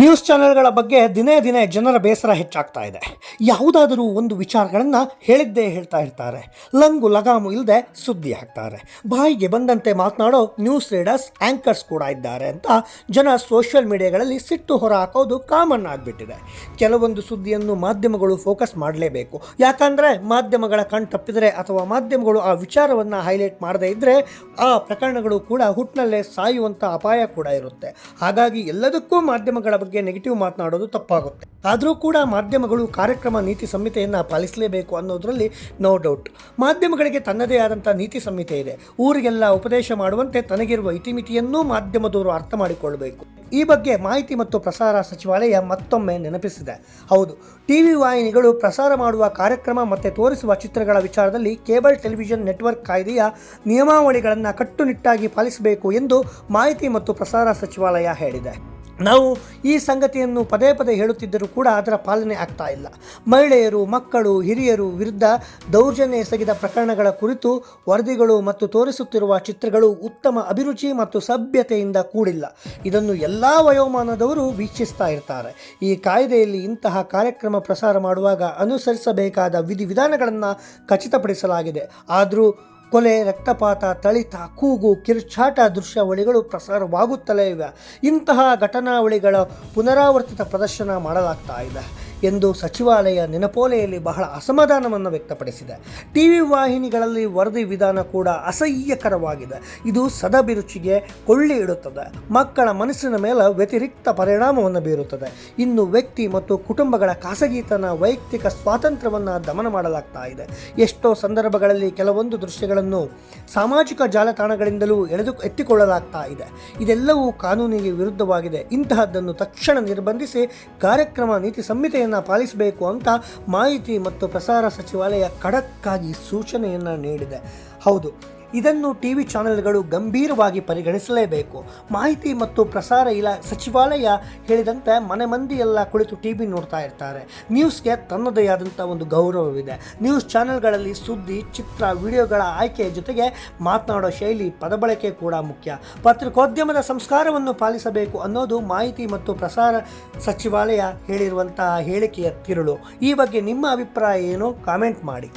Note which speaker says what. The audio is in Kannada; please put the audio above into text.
Speaker 1: ನ್ಯೂಸ್ ಚಾನೆಲ್ಗಳ ಬಗ್ಗೆ ದಿನೇ ದಿನೇ ಜನರ ಬೇಸರ ಹೆಚ್ಚಾಗ್ತಾ ಇದೆ. ಯಾವುದಾದರೂ ಒಂದು ವಿಚಾರಗಳನ್ನು ಹೇಳಿದ್ದೇ ಹೇಳ್ತಾ ಇರ್ತಾರೆ. ಲಂಗು ಲಗಾಮು ಇಲ್ಲದೆ ಸುದ್ದಿ ಹಾಕ್ತಾರೆ. ಬಾಯಿಗೆ ಬಂದಂತೆ ಮಾತನಾಡೋ ನ್ಯೂಸ್ ರೀಡರ್ಸ್ ಆ್ಯಂಕರ್ಸ್ ಕೂಡ ಇದ್ದಾರೆ ಅಂತ ಜನ ಸೋಷಿಯಲ್ ಮೀಡಿಯಾಗಳಲ್ಲಿ ಸಿಟ್ಟು ಹೊರ ಹಾಕೋದು ಕಾಮನ್ ಆಗಿಬಿಟ್ಟಿದೆ. ಕೆಲವೊಂದು ಸುದ್ದಿಯನ್ನು ಮಾಧ್ಯಮಗಳು ಫೋಕಸ್ ಮಾಡಲೇಬೇಕು. ಯಾಕಂದರೆ ಮಾಧ್ಯಮಗಳ ಕಣ್ ತಪ್ಪಿದರೆ ಅಥವಾ ಮಾಧ್ಯಮಗಳು ಆ ವಿಚಾರವನ್ನು ಹೈಲೈಟ್ ಮಾಡದೇ ಇದ್ದರೆ ಆ ಪ್ರಕರಣಗಳು ಕೂಡ ಹುಟ್ಟಿನಲ್ಲೇ ಸಾಯುವಂಥ ಅಪಾಯ ಕೂಡ ಇರುತ್ತೆ. ಹಾಗಾಗಿ ಎಲ್ಲದಕ್ಕೂ ಮಾಧ್ಯಮಗಳ ಬಗ್ಗೆ ನೆಗೆಟಿವ್ ಮಾತನಾಡೋದು ತಪ್ಪಾಗುತ್ತೆ. ಆದರೂ ಕೂಡ ಮಾಧ್ಯಮಗಳು ಕಾರ್ಯಕ್ರಮ ನೀತಿ ಸಂಹಿತೆಯನ್ನು ಪಾಲಿಸಲೇಬೇಕು ಅನ್ನೋದರಲ್ಲಿ ನೋ ಡೌಟ್ ಮಾಧ್ಯಮಗಳಿಗೆ ತನ್ನದೇ ಆದಂಥ ನೀತಿ ಸಂಹಿತೆ ಇದೆ. ಊರಿಗೆಲ್ಲ ಉಪದೇಶ ಮಾಡುವಂತೆ ತನಗಿರುವ ಇತಿಮಿತಿಯನ್ನೂ ಮಾಧ್ಯಮದವರು ಅರ್ಥ ಮಾಡಿಕೊಳ್ಳಬೇಕು ಈ ಬಗ್ಗೆ ಮಾಹಿತಿ ಮತ್ತು ಪ್ರಸಾರ ಸಚಿವಾಲಯ ಮತ್ತೊಮ್ಮೆ ನೆನಪಿಸಿದೆ. ಹೌದು, ಟಿವಿ ವಾಹಿನಿಗಳು ಪ್ರಸಾರ ಮಾಡುವ ಕಾರ್ಯಕ್ರಮ ಮತ್ತು ತೋರಿಸುವ ಚಿತ್ರಗಳ ವಿಚಾರದಲ್ಲಿ ಕೇಬಲ್ ಟೆಲಿವಿಷನ್ ನೆಟ್ವರ್ಕ್ ಕಾಯ್ದೆಯ ನಿಯಮಾವಳಿಗಳನ್ನು ಕಟ್ಟುನಿಟ್ಟಾಗಿ ಪಾಲಿಸಬೇಕು ಎಂದು ಮಾಹಿತಿ ಮತ್ತು ಪ್ರಸಾರ ಸಚಿವಾಲಯ ಹೇಳಿದೆ. ನಾವು ಈ ಸಂಗತಿಯನ್ನು ಪದೇ ಪದೇ ಹೇಳುತ್ತಿದ್ದರೂ ಕೂಡ ಅದರ ಪಾಲನೆ ಆಗ್ತಾ ಇಲ್ಲ. ಮಹಿಳೆಯರು, ಮಕ್ಕಳು, ಹಿರಿಯರು ವಿರುದ್ಧ ದೌರ್ಜನ್ಯ ಎಸಗಿದ ಪ್ರಕರಣಗಳ ಕುರಿತು ವರದಿಗಳು ಮತ್ತು ತೋರಿಸುತ್ತಿರುವ ಚಿತ್ರಗಳು ಉತ್ತಮ ಅಭಿರುಚಿ ಮತ್ತು ಸಭ್ಯತೆಯಿಂದ ಕೂಡಿಲ್ಲ. ಇದನ್ನು ಎಲ್ಲ ವಯೋಮಾನದವರು ವೀಕ್ಷಿಸ್ತಾ ಇರ್ತಾರೆ. ಈ ಕಾಯ್ದೆಯಲ್ಲಿ ಇಂತಹ ಕಾರ್ಯಕ್ರಮ ಪ್ರಸಾರ ಮಾಡುವಾಗ ಅನುಸರಿಸಬೇಕಾದ ವಿಧಿವಿಧಾನಗಳನ್ನು ಖಚಿತಪಡಿಸಲಾಗಿದೆ. ಆದರೂ ಕೊಲೆ ರಕ್ತಪಾತ ತಳಿತ ಕೂಗು ಕಿರುಚಾಟ ದೃಶ್ಯಾವಳಿಗಳು ಪ್ರಸಾರವಾಗುತ್ತಲೇ ಇವೆ. ಇಂತಹ ಘಟನಾವಳಿಗಳ ಪುನರಾವರ್ತಿತ ಪ್ರದರ್ಶನ ಮಾಡಲಾಗ್ತಾ ಇದೆ. ಎಂದು ಸಚಿವಾಲಯ ನೆನಪೋಲೆಯಲ್ಲಿ ಬಹಳ ಅಸಮಾಧಾನವನ್ನು ವ್ಯಕ್ತಪಡಿಸಿದೆ. ಟಿ ವಿ ವಾಹಿನಿಗಳಲ್ಲಿ ವರದಿ ವಿಧಾನ ಕೂಡ ಅಸಹ್ಯಕರವಾಗಿದೆ. ಇದು ಸದಭಿರುಚಿಗೆ ಕೊಳ್ಳಿ ಇಡುತ್ತದೆ. ಮಕ್ಕಳ ಮನಸ್ಸಿನ ಮೇಲೆ ವ್ಯತಿರಿಕ್ತ ಪರಿಣಾಮವನ್ನು ಬೀರುತ್ತದೆ. ಇನ್ನು ವ್ಯಕ್ತಿ ಮತ್ತು ಕುಟುಂಬಗಳ ಖಾಸಗಿತನ ವೈಯಕ್ತಿಕ ಸ್ವಾತಂತ್ರ್ಯವನ್ನು ದಮನ ಮಾಡಲಾಗ್ತಾ ಇದೆ. ಎಷ್ಟೋ ಸಂದರ್ಭಗಳಲ್ಲಿ ಕೆಲವೊಂದು ದೃಶ್ಯಗಳನ್ನು ಸಾಮಾಜಿಕ ಜಾಲತಾಣಗಳಿಂದಲೂ ಎಳೆದು ಎತ್ತಿಕೊಳ್ಳಲಾಗ್ತಾ ಇದೆ. ಇದೆಲ್ಲವೂ ಕಾನೂನಿಗೆ ವಿರುದ್ಧವಾಗಿದೆ. ಇಂತಹದ್ದನ್ನು ತಕ್ಷಣ ನಿರ್ಬಂಧಿಸಿ ಕಾರ್ಯಕ್ರಮ ನೀತಿ ಸಂಹಿತೆಯನ್ನು ಪಾಲಿಸಬೇಕು ಅಂತ ಮಾಹಿತಿ ಮತ್ತು ಪ್ರಸಾರ ಸಚಿವಾಲಯ ಖಡಕ್ಕಾಗಿ ಸೂಚನೆಯನ್ನು ನೀಡಿದೆ. ಹೌದು ಇದನ್ನು ಟಿವಿ ಚಾನೆಲ್ಗಳು ಗಂಭೀರವಾಗಿ ಪರಿಗಣಿಸಲೇಬೇಕು. ಮಾಹಿತಿ ಮತ್ತು ಪ್ರಸಾರ ಇಲಾ, ಸಚಿವಾಲಯ ಹೇಳಿದಂತೆ ಮನೆ ಮಂದಿ ಎಲ್ಲ ಕುಳಿತು ಟಿ ವಿ ನೋಡ್ತಾ ಇರ್ತಾರೆ. ನ್ಯೂಸ್ಗೆ ತನ್ನದೇ ಆದಂಥ ಒಂದು ಗೌರವವಿದೆ. ನ್ಯೂಸ್ ಚಾನೆಲ್ಗಳಲ್ಲಿ ಸುದ್ದಿ, ಚಿತ್ರ, ವಿಡಿಯೋಗಳ ಆಯ್ಕೆಯ ಜೊತೆಗೆ ಮಾತನಾಡೋ ಶೈಲಿ ಪದಬಳಕೆ ಕೂಡ ಮುಖ್ಯ. ಪತ್ರಿಕೋದ್ಯಮದ ಸಂಸ್ಕಾರವನ್ನು ಪಾಲಿಸಬೇಕು ಅನ್ನೋದು ಮಾಹಿತಿ ಮತ್ತು ಪ್ರಸಾರ ಸಚಿವಾಲಯ ಹೇಳಿರುವಂತಹ ಹೇಳಿಕೆಯ ತಿರುಳು. ಈ ಬಗ್ಗೆ ನಿಮ್ಮ ಅಭಿಪ್ರಾಯ ಏನು? ಕಾಮೆಂಟ್ ಮಾಡಿ.